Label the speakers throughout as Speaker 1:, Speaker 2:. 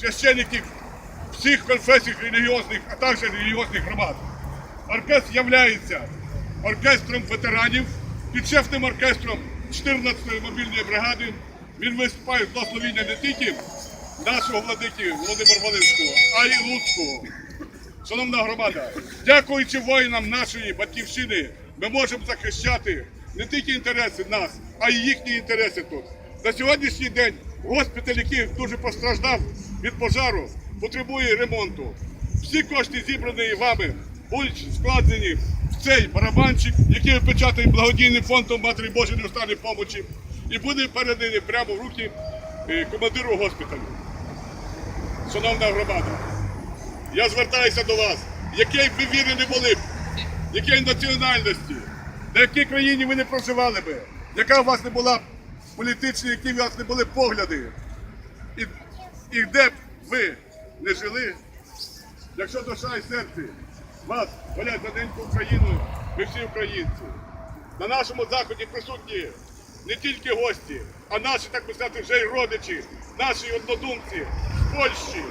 Speaker 1: священників всіх конфесій релігіозних, а також релігіозних громад. Оркестр являється оркестром ветеранів, підшефним оркестром 14-ї мобільної бригади. Він виступає в благословіння не тільки нашого владики Володимира Волинського, а й Луцького. Шановна громада, дякуючи воїнам нашої батьківщини, ми можемо захищати не тільки інтереси нас, а й їхні інтереси тут. На сьогоднішній день госпіталь, який дуже постраждав від пожару, потребує ремонту. Всі кошти, зібрані вами, будуть складені в цей барабанчик, який опечатає благодійним фондом Матері Божої невстанної помочі, і буде переданий прямо в руки е, командиру госпіталю. Шановна громада, я звертаюся до вас, якій б ви віри не були б, якій національності, на якій країні ви не проживали би, яка у вас не була політична, які у вас не були погляди, і де б ви не жили, якщо душа і серце вас болять за неньку Україну, ви всі українці. На нашому заході присутні не тільки гості, а наші, так би сказати, вже й родичі, наші однодумці з Польщі,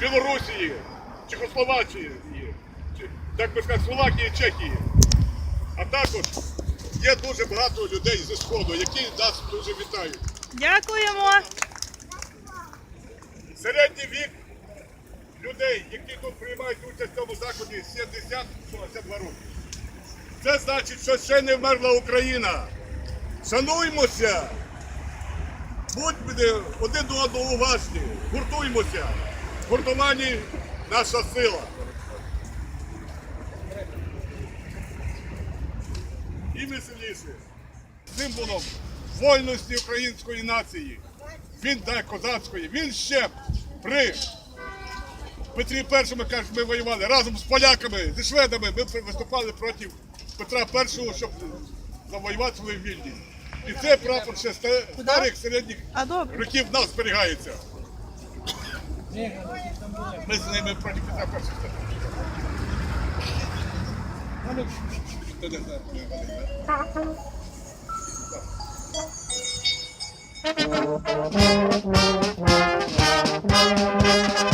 Speaker 1: Білорусії, Чехословаччини, чи- так би сказати, Словакії, Чехії. А також є дуже багато людей зі Сходу, які нас дуже вітають.
Speaker 2: Дякуємо.
Speaker 1: Середній вік людей, які тут приймають участь в цьому заході, 70-42 роки. Це значить, що ще не вмерла Україна. Шануймося! Будьмо один до одного уважні, гуртуймося. В наша сила. І веселіше. Символом вольності української нації. Він да, козацької. Він ще при Петрі І, ми кажуть, ми воювали разом з поляками, зі шведами. Ми виступали проти Петра І, щоб завоювати свою вільність. І це прапор ще старих середніх років нас зберігається. Ми з ними проти Петра І. Хто не знає,
Speaker 2: Thank you.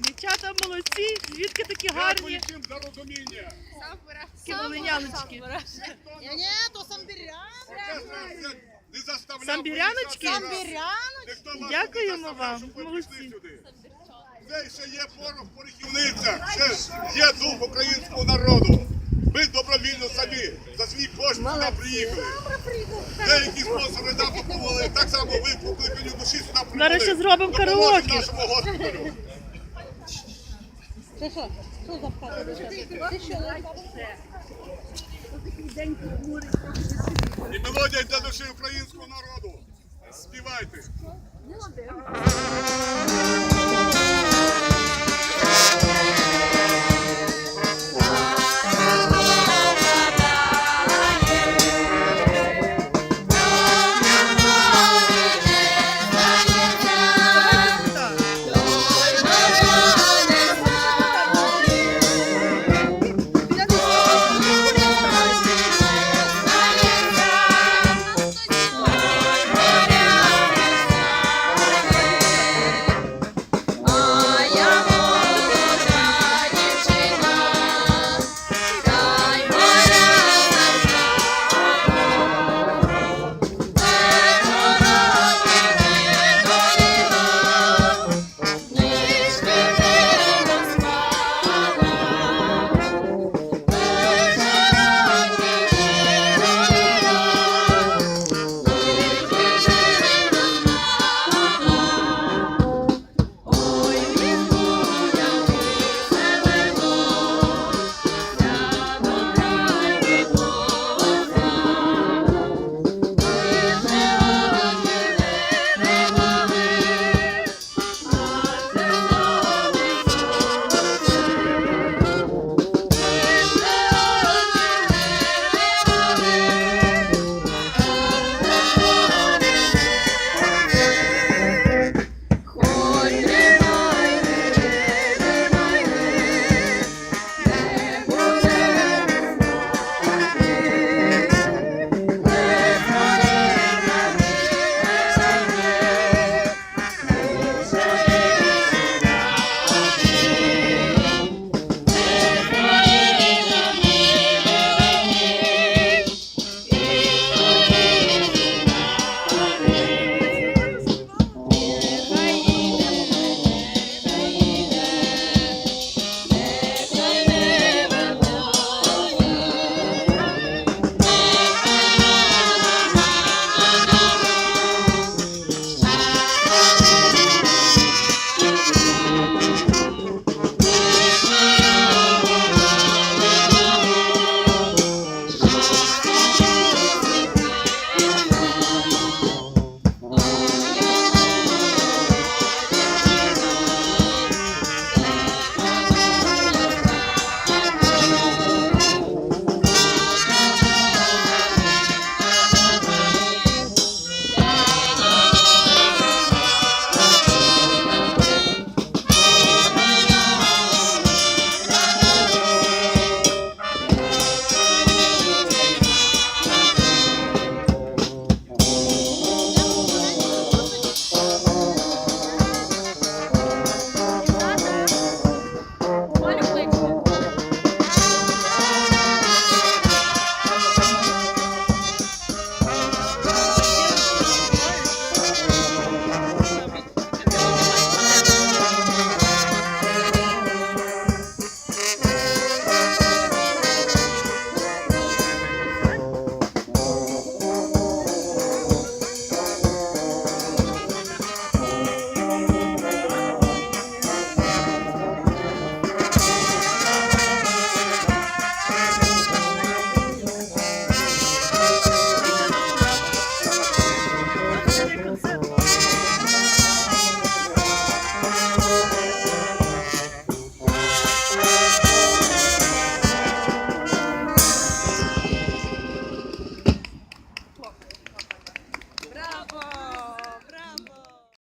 Speaker 2: Дівчата молодці, звідки такі гарні. Самбира. Самбира.
Speaker 3: Ні, то
Speaker 1: самбіря. Не заставляв.
Speaker 2: Самбіряночки?
Speaker 1: виїжджати.
Speaker 3: Самбірян.
Speaker 1: Ніхто вас
Speaker 2: Дякуємо вам, молодці.
Speaker 1: прийшли сюди. Це ще є порох в ще є дух українського народу. Ми добровільно самі за свій кошт сюди приїхали. Деякі спонсори нам допомогли, так само ви по кликанню душі сюди прибули.
Speaker 2: Зараз ще зробимо караоке.
Speaker 1: нашому госпіталю.
Speaker 3: Це що? Що за? Ти що?
Speaker 1: І мелодія для душі українського народу. Співайте.